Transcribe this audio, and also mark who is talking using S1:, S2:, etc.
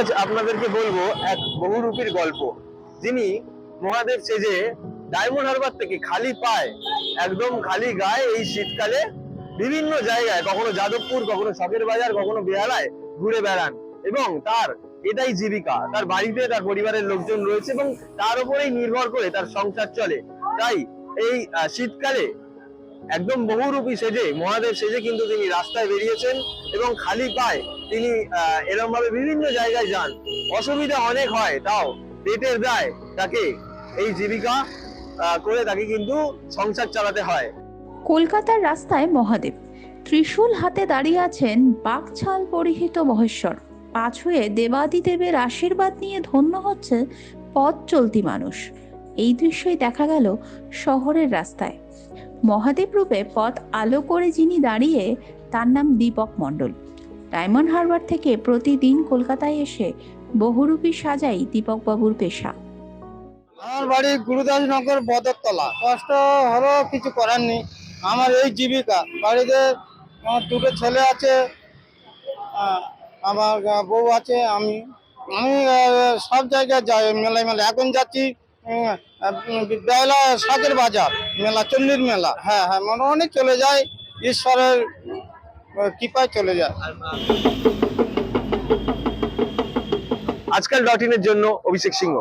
S1: আজ আপনাদেরকে বলব এক বহুরূপীর গল্প। যিনি মহাদেব সেজে ডায়মন্ড হারবার থেকে খালি পায়, একদম খালি গায়ে এই শীতকালে বিভিন্ন জায়গায়, কখনো যাদবপুর, কখনো শখের বাজার, কখনো বেহালায় ঘুরে বেড়ান এবং তার এটাই জীবিকা। তার বাড়িতে, তার পরিবারের লোকজন রয়েছে এবং তার উপরেই নির্ভর করে তার সংসার চলে। তাই এই শীতকালে একদম বহুরূপী সেজে, মহাদেব সেজে কিন্তু তিনি রাস্তায় বেরিয়েছেন এবং খালি পায় তিনি এরকম ভাবে বিভিন্ন জায়গায় যান। অসুবিধা অনেক হয়, তাও পেটের দায় তাকে। এই জীবিকা করে তাকে কিন্তু সংসার চালাতে হয়।
S2: কলকাতার রাস্তায় মহাদেব। ত্রিশূল হাতে দাঁড়িয়ে আছেন বাকছাল পরিহিত মহেশ্বর। পা ছুঁয়ে দেবাদিদেবের আশীর্বাদ নিয়ে ধন্য হচ্ছে পথ চলতি মানুষ। এই দৃশ্যই দেখা গেল শহরের রাস্তায়। মহাদেব রূপে পথ আলো করে যিনি দাঁড়িয়ে, তার নাম দীপক মণ্ডল। ডায়মন্ড হারবার থেকে প্রতিদিন কলকাতায় এসে বহুরূপী সাজাই দীপকবাবুর পেশা।
S3: আমার বাড়ি গুরুদাসনগর বদরতলা। কষ্ট হলো, কিছু করার নেই। আমার এই জীবিকা। বাড়িতে আমার দুটো ছেলে আছে আমার বউ আছে, আমি আমি সব জায়গায় যাই, মেলায় মেলা এখন যাচ্ছি বেলা শাকের বাজার, মেলা চল্লির মেলা। হ্যাঁ হ্যাঁ মোটামুটি চলে যায় ঈশ্বরের কৃপায় চলে যায়।
S1: আজকাল ডট ইনের জন্য অভিষেক সিংহ।